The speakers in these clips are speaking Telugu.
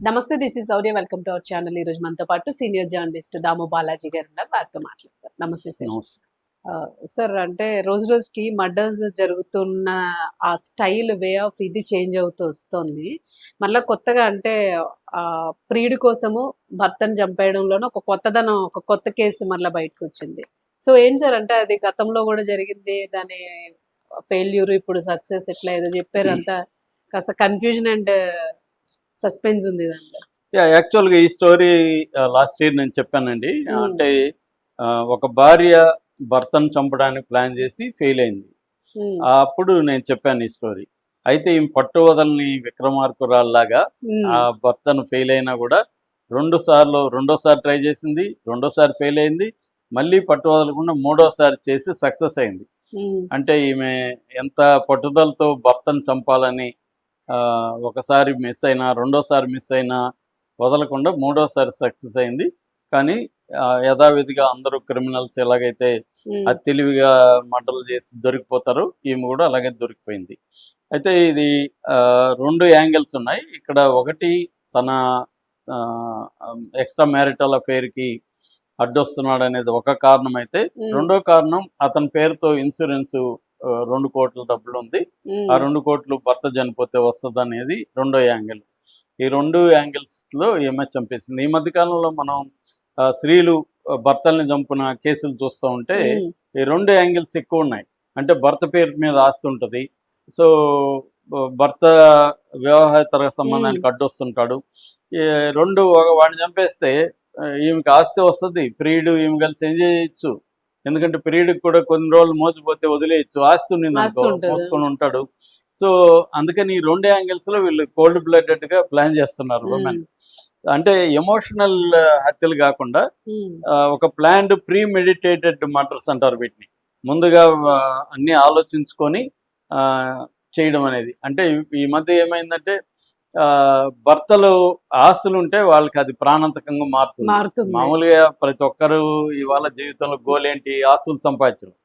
నమస్తే this is Sourya welcome to our channel ఈ రోజు మనతో పాటు సీనియర్ జర్నలిస్ట్ దాము బాలాజీ గారు ఉన్నారు. వారితో మాట్లాడతారు నమస్తే సార్. అంటే రోజు రోజుకి మర్డర్స్ జరుగుతున్న ఆ స్టైల్ వే ఆఫ్ ఇది చేంజ్ అవుతూ వస్తుంది. మళ్ళీ కొత్తగా అంటే ఆ, ప్రియుడి కోసము భర్తను చంపేయడంలోనే ఒక కొత్తదనం ఒక కొత్త కేసు మళ్ళీ బయటకు వచ్చింది. సో ఏం సార్? అంటే అది గతంలో కూడా జరిగింది. దాని ఫెయిల్యూర్ ఇప్పుడు సక్సెస్ ఎట్లా ఏదో చెప్పారు. అంతా కాస్త కన్ఫ్యూజన్ అండ్ సస్పెన్స్ ఉంది దాంట్లో. యా యాక్చువల్గా ఈ స్టోరీ లాస్ట్ ఇయర్ నేను చెప్పానండి. Hmm. అంటే ఆ, ఒక భార్య భర్తను చంపడానికి ప్లాన్ చేసి ఫెయిల్ అయింది. ఉమ్, అప్పుడు నేను చెప్పాను ఈ స్టోరీ అయితే ఈ పట్టు వదలని విక్రమార్కురాల్లాగా ఉమ్, ఆ భర్తను ఫెయిల్ అయినా కూడా రెండు సార్లు రెండోసారి ట్రై చేసింది రెండోసారి ఫెయిల్ అయింది. మళ్ళీ పట్టు వదలకుండా మూడోసారి చేసి సక్సెస్ అయింది. అంటే ఈమె ఎంత పట్టుదలతో భర్తను చంపాలని ఒకసారి మిస్ అయినా రెండోసారి మిస్ అయినా వదలకుండా మూడోసారి సక్సెస్ అయింది. కానీ యథావిధిగా అందరూ క్రిమినల్స్ ఎలాగైతే అది తెలివిగా మంటలు చేసి దొరికిపోతారు ఈమె కూడా అలాగే దొరికిపోయింది. అయితే ఇది రెండు యాంగిల్స్ ఉన్నాయి. ఇక్కడ ఒకటి తన ఎక్స్ట్రా మ్యారిటల్ అఫేర్కి అడ్డొస్తున్నాడు అనేది ఒక కారణం అయితే రెండో కారణం అతని పేరుతో ఇన్సూరెన్స్ రెండు కోట్ల డబ్బులు ఉంది. ఆ రెండు కోట్లు భర్త చనిపోతే వస్తుంది అనేది రెండో యాంగిల్. ఈ రెండు యాంగిల్స్లో ఈమె చంపేసింది. ఈ మధ్య కాలంలో మనం స్త్రీలు భర్తల్ని చంపిన కేసులు చూస్తూ ఉంటే ఈ రెండు యాంగిల్స్ ఎక్కువ ఉన్నాయి. అంటే భర్త పేరు మీద ఆస్తి ఉంటుంది. సో భర్త వివాహేతర సంబంధానికి అడ్డొస్తుంటాడు. ఈ రెండు ఒక- వాడిని చంపేస్తే ఈమెకి ఆస్తి వస్తుంది. ప్రియుడు ఈమె కలిసి ఎంజాయ్ చేయొచ్చు? ఎందుకంటే ప్రియుడికి కూడా కొన్ని రోజులు మోచిపోతే వదిలేయచ్చు. ఆస్తి ఉంది ఆస్తి ఉంటుంది. మోసుకొని ఉంటాడు. సో అందుకని ఈ రెండు యాంగిల్స్లో వీళ్ళు కోల్డ్ బ్లడెడ్గా ప్లాన్ చేస్తున్నారు ఉమ్, ఉమెన్. అంటే ఎమోషనల్ హత్యలు కాకుండా ఒక ప్లాన్డ్ ప్రీ మెడిటేటెడ్ మర్డర్స్ అంటారు వీటిని. ముందుగా అన్ని ఆలోచించుకొని చేయడం అనేది. అంటే ఈ- మధ్య ఏమైందంటే భర్తలు ఆస్తులు ఉంటే వాళ్ళకి అది ప్రాణాంతకంగా మారుతుంది. మామూలుగా ప్రతి ఒక్కరు ఇవాళ జీవితంలో గోల్ ఏంటి ఆస్తులు సంపాదించడం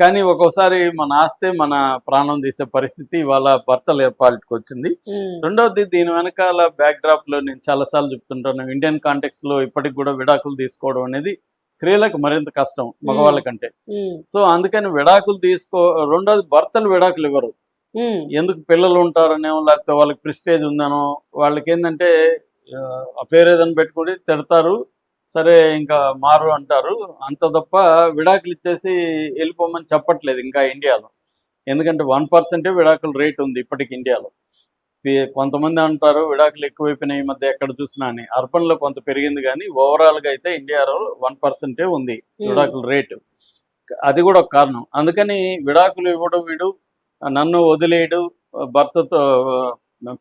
కానీ ఒక్కోసారి మన ఆస్తే మన ప్రాణం తీసే పరిస్థితి ఇవాళ భర్తలు ఏర్పాటుకు వచ్చింది. రెండవది దీని వెనకాల బ్యాక్ డ్రాప్లో నేను చాలాసార్లు చెప్తుంటాను. ఇండియన్ కాంటెక్స్లో ఇప్పటికి కూడా విడాకులు తీసుకోవడం అనేది స్త్రీలకు మరింత కష్టం మగవాళ్ళ కంటే. సో అందుకని విడాకులు తీసుకో రెండోది భర్తలు విడాకులు ఇవ్వరు. ఎందుకు పిల్లలు ఉంటారనేమో లేకపోతే వాళ్ళకి ప్రిస్టేజ్ ఉందనో వాళ్ళకి ఏంటంటే అఫేర్ ఏదైనా పెట్టుకుంటే తిడతారు సరే ఇంకా మారు అంటారు. అంత తప్ప విడాకులు ఇచ్చేసి వెళ్ళిపోమని చెప్పట్లేదు ఇంకా ఇండియాలో. ఎందుకంటే వన్ పర్సెంటే విడాకుల రేట్ ఉంది ఇప్పటికి ఇండియాలో. కొంతమంది అంటారు విడాకులు ఎక్కువైపోయినాయి ఈ మధ్య ఎక్కడ చూసినా అని. అర్బన్లో కొంత పెరిగింది కానీ ఓవరాల్గా అయితే ఇండియాలో వన్ పర్సెంటే ఉంది విడాకుల రేటు. అది కూడా ఒక కారణం. అందుకని విడాకులు ఇవ్వడం వీడు నన్ను వదిలేయడు భర్తతో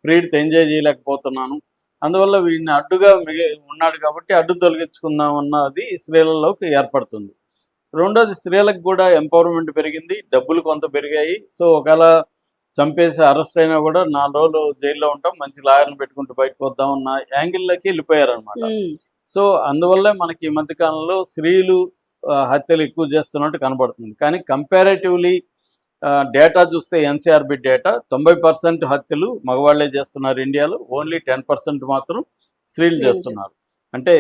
ప్రియుడితో ఎంజాయ్ చేయలేకపోతున్నాను. అందువల్ల వీడిని అడ్డుగా మిగి ఉన్నాడు కాబట్టి అడ్డు తొలగించుకుందాం అన్నది స్త్రీలలోకి ఏర్పడుతుంది. రెండోది స్త్రీలకు కూడా ఎంపవర్మెంట్ పెరిగింది డబ్బులు కొంత పెరిగాయి. సో ఒకవేళ చంపేసి అరెస్ట్ అయినా కూడా నాలుగు రోజులు జైల్లో ఉంటాం మంచి లాయర్ని పెట్టుకుంటూ బయటకు వద్దాం అన్న యాంగిల్లోకి వెళ్ళిపోయారనమాట సో అందువల్లే మనకి ఈ మధ్య కాలంలో స్త్రీలు హత్యలు ఎక్కువ చేస్తున్నట్టు కనబడుతుంది. కానీ కంపారేటివ్లీ డేటా చూస్తే ఎన్సీఆర్బి డేటా తొంభై పర్సెంట్ హత్యలు మగవాళ్ళే చేస్తున్నారు ఇండియాలో ఓన్లీ టెన్ పర్సెంట్ మాత్రం స్త్రీలు చేస్తున్నారు. అంటే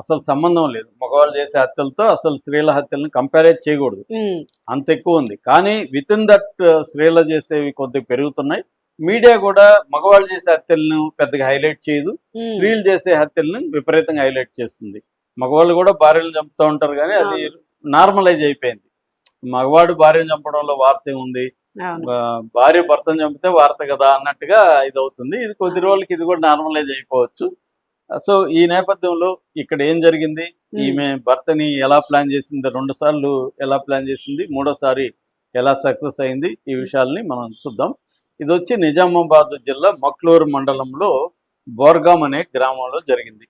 అసలు సంబంధం లేదు. మగవాళ్ళు చేసే హత్యలతో అసలు స్త్రీల హత్యలను కంపేర్ చేయకూడదు. అంత ఎక్కువ ఉంది. కానీ విత్ ఇన్ దట్ స్త్రీలు చేసేవి కొద్దిగా పెరుగుతున్నాయి. మీడియా కూడా మగవాళ్ళు చేసే హత్యలను పెద్దగా హైలైట్ చేయదు. స్త్రీలు చేసే హత్యలను విపరీతంగా హైలైట్ చేస్తుంది. మగవాళ్ళు కూడా భార్యలు చంపుతూ ఉంటారు కానీ అది నార్మలైజ్ అయిపోయింది. మగవాడు భార్యను చంపడంలో వార్త. ఆ, భార్య భర్తను చంపితే వార్త కదా అన్నట్టుగా ఇది అవుతుంది ఇది కొద్ది రోజులకి ఇది కూడా నార్మలైజ్ అయిపోవచ్చు. సో ఈ నేపథ్యంలో ఇక్కడ ఏం జరిగింది? ఈమె భర్తని ఎలా ప్లాన్ చేసింది? రెండు సార్లు ఎలా ప్లాన్ చేసింది? మూడోసారి ఎలా సక్సెస్ అయింది? ఈ విషయాల్ని మనం చూద్దాం. ఇది వచ్చి నిజామాబాద్ జిల్లా మక్లూరు మండలంలో బోర్గాం అనే గ్రామంలో జరిగింది.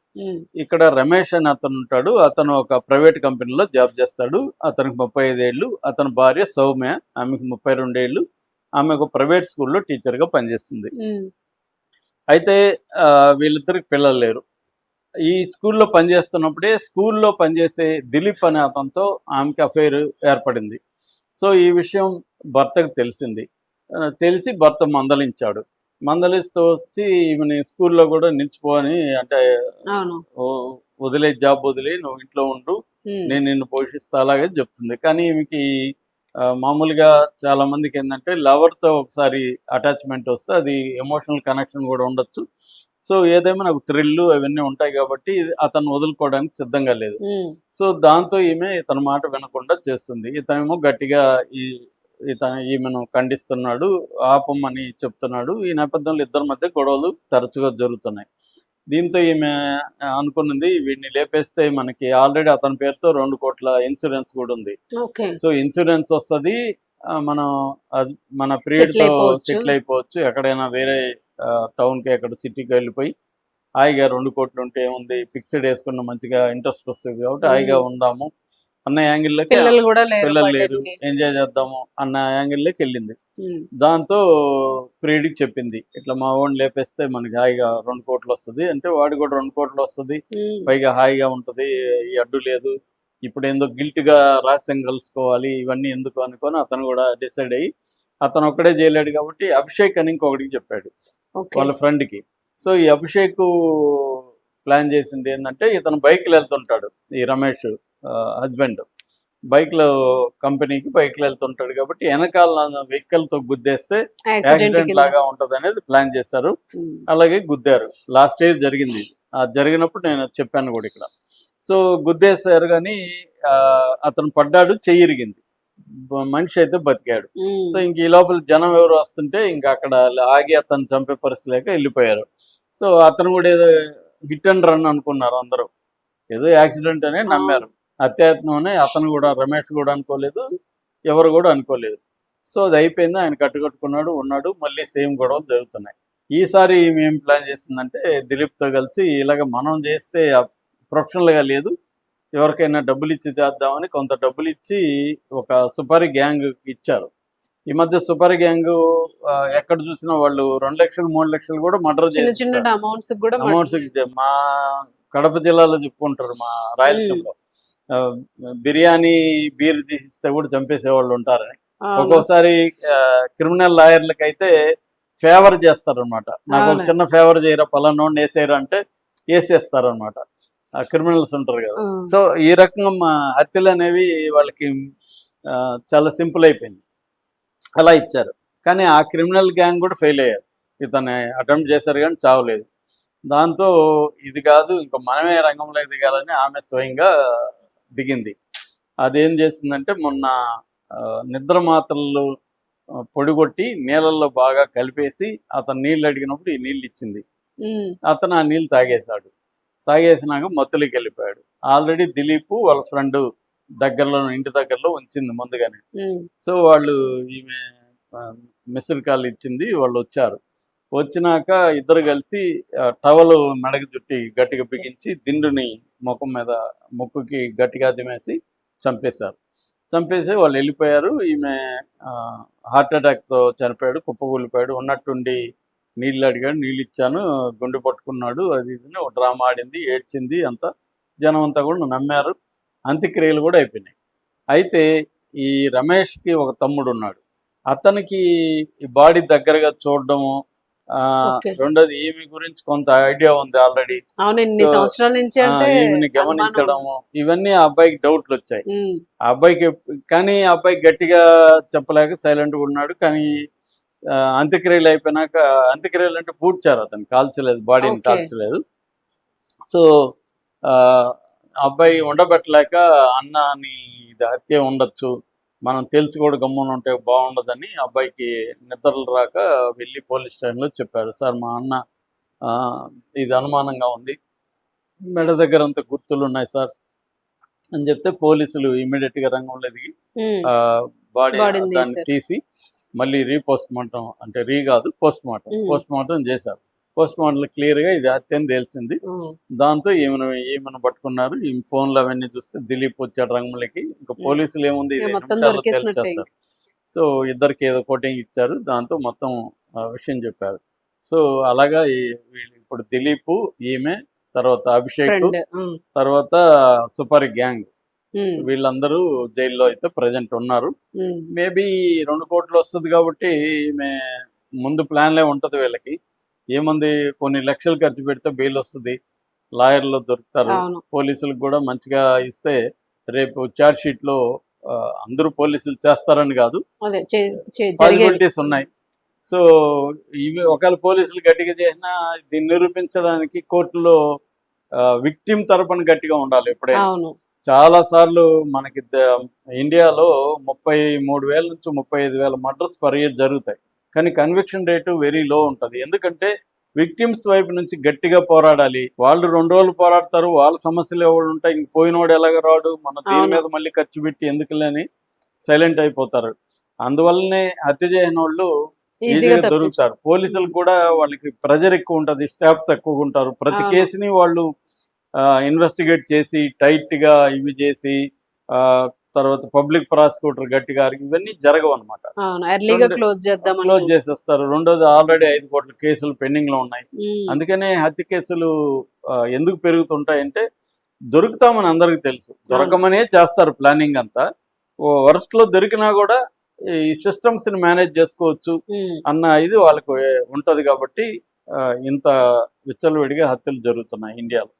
ఇక్కడ రమేష్ అని అతను ఉంటాడు. అతను ఒక ప్రైవేట్ కంపెనీలో జాబ్ చేస్తాడు. అతనికి ముప్పై ఐదేళ్ళు అతని భార్య సౌమ్య ఆమెకు ముప్పై రెండేళ్ళు ఆమె ఒక ప్రైవేట్ స్కూల్లో టీచర్గా పనిచేస్తుంది. అయితే వీళ్ళిద్దరికి పిల్లలు లేరు. ఈ స్కూల్లో పనిచేస్తున్నప్పుడే స్కూల్లో పనిచేసే దిలీప్ అనే అతనితో ఆమెకి అఫైర్ ఏర్పడింది. సో ఈ విషయం భర్తకు తెలిసింది. తెలిసి భర్త మందలించాడు. మందలిస్తూ వచ్చి ఈమెని స్కూల్లో కూడా నిలిచిపోని అంటే వదిలే జాబ్ వదిలి నువ్వు ఇంట్లో ఉండు నేను నిన్ను పోషిస్తా అలాగే చెప్తుంది. కానీ ఈమెకి మామూలుగా చాలా మందికి ఏంటంటే లవర్తో ఒకసారి అటాచ్మెంట్ వస్తే అది ఎమోషనల్ కనెక్షన్ కూడా ఉండొచ్చు. సో ఏదేమో నాకు థ్రిల్ అవన్నీ ఉంటాయి కాబట్టి అతను వదులుకోవడానికి సిద్ధంగా లేదు. సో దాంతో ఈమె ఇతని మాట వినకుండా చేస్తుంది. ఇతనేమో గట్టిగా ఈ ఇతను ఈమెను ఖండిస్తున్నాడు ఆపమని చెప్తున్నాడు. ఈ నేపథ్యంలో ఇద్దరి మధ్య గొడవలు తరచుగా జరుగుతున్నాయి. దీంతో ఈమె అనుకున్నది వీడిని లేపేస్తే మనకి ఆల్రెడీ అతని పేరుతో రెండు కోట్ల ఇన్సూరెన్స్ కూడా ఉంది. సో ఇన్సూరెన్స్ వస్తుంది మనం మన పీరియడ్తో. సెటిల్ అయిపోవచ్చు. ఎక్కడైనా వేరే టౌన్కి ఎక్కడ సిటీకి వెళ్ళిపోయి హాయిగా రెండు కోట్లు ఉంటే ఏముంది? ఫిక్స్డ్ వేసుకున్న మంచిగా ఇంట్రెస్ట్ వస్తుంది కాబట్టి హాయిగా ఉందాము. అన్న యాంగిల్లోకి పిల్లలు కూడా పిల్లలు లేరు కి. ఎంజాయ్ చేద్దాము అన్న యాంగిల్లోకి వెళ్ళింది. దాంతో ప్రియుడికి చెప్పింది ఇట్లా మా వాడిని లేపేస్తే మనకి హాయిగా రెండు కోట్లు వస్తుంది. అంటే వాడు కూడా రెండు కోట్లు వస్తుంది పైగా హాయిగా ఉంటుంది ఈ అడ్డు లేదు. ఇప్పుడు ఎందుకు గిల్ట్గా రహస్యం కలుసుకోవాలి ఇవన్నీ ఎందుకు అనుకొని అతను కూడా డిసైడ్ అయ్యి అతను ఒక్కడే చేయలేడు కాబట్టి అభిషేక్ అని ఇంకొకటికి చెప్పాడు వాళ్ళ ఫ్రెండ్కి సో ఈ అభిషేక్ ప్లాన్ చేసింది ఏంటంటే ఇతను బైక్లో వెళ్తుంటాడు ఈ రమేష్. హస్బెండ్. బైక్లో కంపెనీకి బైక్లో వెళ్తుంటాడు కాబట్టి వెనకాల వెహికల్తో గుద్దేస్తే యాక్సిడెంట్ లాగా ఉంటది అనేది ప్లాన్ చేశారు. ఉమ్, అలాగే గుద్దారు. లాస్ట్ ఇయర్ జరిగింది. ఆ జరిగినప్పుడు నేను చెప్పాను కూడా ఇక్కడ. సో గుద్దేశారు కానీ అతను పడ్డాడు చెయ్యి ఇరిగింది. బ- మనిషి అయితే బతికాడు. ఉమ్, సో ఇంక ఈ లోపల జనం ఎవరు వస్తుంటే ఇంకా అక్కడ ఆగి అతను చంపే పరిస్థితి లేక వెళ్ళిపోయారు. సో అతను కూడా ఏదో హిట్ అండ్ రన్ అనుకున్నారు అందరూ. ఏదో యాక్సిడెంట్ అనే నమ్మారు. అత్యయత్నం అని అతను కూడా రమేష్ కూడా అనుకోలేదు ఎవరు కూడా అనుకోలేదు. సో అది అయిపోయింది. ఆయన కట్టుకట్టుకున్నాడు ఉన్నాడు. మళ్ళీ సేమ్ గొడవలు జరుగుతున్నాయి. ఈసారి ఏం ప్లాన్ చేసిందంటే దిలీప్తో కలిసి ఇలాగ మనం చేస్తే ప్రొఫెషనల్గా లేదు. ఎవరికైనా డబ్బులు ఇచ్చి చేద్దామని కొంత డబ్బులు ఇచ్చి ఒక సుపారీ గ్యాంగ్ ఇచ్చారు. ఈ మధ్య సుపారీ గ్యాంగ్ ఎక్కడ చూసినా వాళ్ళు రెండు లక్షలు మూడు లక్షలు కూడా మర్డర్ చేస్తారు అమౌంట్స్ మా కడప జిల్లాలో చెప్పుకుంటారు మా రాయలసీమలో. బిర్యానీ బీర్ తీసిస్తే కూడా చంపేసే వాళ్ళు ఉంటారని. ఒక్కోసారి క్రిమినల్ లాయర్లకి అయితే ఫేవర్ చేస్తారు అనమాట నాకు ఒక. చిన్న ఫేవర్ చేయరా పలానా వేసేయరు అంటే వేసేస్తారు అనమాట క్రిమినల్స్ ఉంటారు కదా. సో ఈ రకంగా హత్యలు అనేవి వాళ్ళకి చాలా సింపుల్ అయిపోయింది. అలా ఇచ్చారు. కానీ ఆ క్రిమినల్ గ్యాంగ్ కూడా ఫెయిల్ అయ్యారు. ఇతను అటెంప్ట్ చేశారు కానీ చావలేదు. దాంతో ఇది కాదు ఇంకా మనమే రంగంలోకి దిగాలని ఆమె స్వయంగా దిగింది. అదేం చేసిందంటే మొన్న నిద్ర మాత్రలు పొడిగొట్టి నీళ్ళల్లో బాగా కలిపేసి అతను నీళ్ళు అడిగినప్పుడు ఈ నీళ్ళు ఇచ్చింది. అతను ఆ నీళ్ళు తాగేశాడు. తాగేసినాక మత్తులోకి వెళ్ళిపోయాడు. ఆల్రెడీ దిలీప్ వాళ్ళ ఫ్రెండ్ దగ్గరలో ఇంటి దగ్గరలో ఉంచింది ముందుగానే. సో వాళ్ళు ఈమె మిస్డ్ కాల్ ఇచ్చింది వాళ్ళు వచ్చారు. వచ్చినాక ఇద్దరు కలిసి టవల్ మెడకు చుట్టి గట్టిగా బిగించి దిండుని ముఖం మీద ముక్కుకి గట్టిగా దిమేసి చంపేశారు. చంపేసి వాళ్ళు వెళ్ళిపోయారు. ఈమె హార్ట్ అటాక్తో చనిపోయాడు కుప్పకూలిపోయాడు ఉన్నట్టుండి నీళ్ళు అడిగాడు నీళ్ళు ఇచ్చాను గుండె పట్టుకున్నాడు అది ఇది ఒక డ్రామా ఆడింది ఏడ్చింది అంతా. జనం అంతా కూడా నమ్మారు. అంత్యక్రియలు కూడా అయిపోయినాయి. అయితే ఈ రమేష్కి ఒక తమ్ముడు ఉన్నాడు. అతనికి ఈ బాడీ దగ్గరగా చూడడము రెండోది ఈమె గురించి కొంత ఐడియా ఉంది ఆల్రెడీ. సంవత్సరాల నుంచి ఈమెని. గమనించడము ఇవన్నీ ఆ అబ్బాయికి డౌట్లు వచ్చాయి. ఆ అబ్బాయికి కానీ ఆ అబ్బాయి గట్టిగా చెప్పలేక సైలెంట్గా ఉన్నాడు. కానీ అంత్యక్రియలు అయిపోయినాక అంత్యక్రియలు అంటే పూడ్చారు అతను కాల్చలేదు బాడీని. కాల్చలేదు. సో అబ్బాయి ఉండబెట్టలేక అన్న నీ ఇది హత్య ఉండొచ్చు మనం తెలిసి కూడా గమ్మున ఉంటే బాగుండదని అబ్బాయికి నిద్రలు రాక వెళ్ళి పోలీస్ స్టేషన్లో చెప్పారు. సార్ మా అన్న ఆ, ఇది అనుమానంగా ఉంది. మెడ దగ్గర అంత గుర్తులు ఉన్నాయి సార్ అని చెప్తే పోలీసులు ఇమీడియట్గా రంగంలో దిగి ఉమ్, బాడీ దాన్ని. తీసి మళ్ళీ రీపోస్ట్ మార్టం అంటే రీ కాదు పోస్ట్ మార్టం. పోస్ట్ మార్టం చేశారు. పోస్ట్ మార్టం క్లియర్గా ఇది హత్య అని దాంతో ఈమెను ఈమెను పట్టుకున్నారు? ఈ ఫోన్లు అవన్నీ చూస్తే దిలీప్ వచ్చాడు రంగంలోకి. ఇంకా. పోలీసులు ఏముంది. తేల్చేస్తారు సో ఇద్దరికి ఏదో కోటింగ్ ఇచ్చారు. దాంతో మొత్తం విషయం చెప్పారు. సో అలాగా ఇప్పుడు దిలీప్ ఈమె తర్వాత అభిషేక్ తర్వాత సూపర్ గ్యాంగ్. వీళ్ళందరూ జైల్లో అయితే ప్రజెంట్ ఉన్నారు. మేబీ రెండు కోట్లు వస్తుంది కాబట్టి ఈమె ముందు ప్లాన్లే ఉంటుంది వీళ్ళకి. ఏముంది? కొన్ని లక్షలు ఖర్చు పెడితే బెయిల్ వస్తుంది. లాయర్లు దొరుకుతారు. పోలీసులకు కూడా మంచిగా ఇస్తే రేపు చార్జ్ షీట్లో అందరూ పోలీసులు చేస్తారని కాదు. పాసిబిలిటీస్ ఉన్నాయి. సో ఇవి ఒకవేళ పోలీసులు గట్టిగా చేసినా దీన్ని నిరూపించడానికి కోర్టులో విక్టిమ్ తరపున గట్టిగా ఉండాలి ఎప్పుడైనా. చాలా సార్లు మనకి ఇండియాలో ముప్పై మూడు వేల నుంచి ముప్పై ఐదు వేల మర్డర్స్ పర్ ఇయర్ జరుగుతాయి. కానీ కన్విక్షన్ రేటు వెరీ లో ఉంటుంది. ఎందుకంటే విక్టిమ్స్ వైపు నుంచి గట్టిగా పోరాడాలి. వాళ్ళు రెండు రోజులు పోరాడతారు. వాళ్ళ సమస్యలు ఎవరు ఉంటాయి ఇంక పోయినోడు ఎలాగ రాడు? మన దీని. మీద మళ్ళీ ఖర్చు పెట్టి ఎందుకులేని సైలెంట్ అయిపోతారు. అందువల్లనే హత్య చేసిన వాళ్ళు ఈజీగా దొరుకుతారు. పోలీసులకు కూడా వాళ్ళకి ప్రెజర్ ఎక్కువ ఉంటుంది. స్టాఫ్ తక్కువ ఉంటారు. ప్రతి. కేసుని వాళ్ళు ఇన్వెస్టిగేట్ చేసి టైట్గా ఇవి చేసి తర్వాత పబ్లిక్ ప్రాసిక్యూటర్ గట్టిగా అరిగి ఇవన్నీ జరగవు అనమాట క్లోజ్ చేసేస్తారు. రెండోది ఆల్రెడీ ఐదు కోట్ల కేసులు పెండింగ్లో ఉన్నాయి అందుకనే హత్య కేసులు ఎందుకు పెరుగుతుంటాయంటే దొరుకుతామని అందరికి తెలుసు. దొరకమనే చేస్తారు ప్లానింగ్ అంతా. worst లో దొరికినా కూడా ఈ సిస్టమ్స్ని మేనేజ్ చేసుకోవచ్చు అన్న ఇది వాళ్ళకు ఉంటది కాబట్టి ఇంత విచ్చలవిడిగా హత్యలు జరుగుతున్నాయి ఇండియాలో.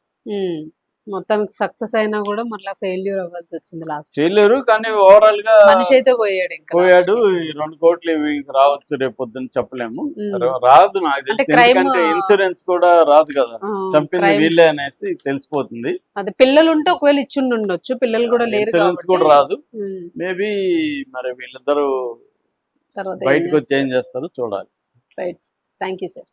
మొత్తానికి సక్సెస్ అయినా కూడా మళ్ళీ ఫెయిల్యూర్ అవ్వాల్సి వచ్చింది లాస్ట్ చేయలేరు కానీ ఓవరాల్గా మనిషి అయితే పోయాడు ఇంకా పోయాడు. ఈ రెండు కోట్లు రావచ్చు రేపు పొద్దున్న చెప్పలేము. రాదు నాకు ఎందుకంటే ఇన్సూరెన్స్ కూడా రాదు కదా. చంపింది వీళ్ళే అనేసి తెలిసిపోతుంది. అదే పిల్లలు ఉంటే ఒకవేళ ఇచ్చుండి ఉండొచ్చు. పిల్లలు కూడా లేరు ఇన్సూరెన్స్ కూడా రాదు. మేబీ మరి వీళ్ళిద్దరూ బయటకు వచ్చి ఏం చేస్తారో చూడాలి. Right thank you sir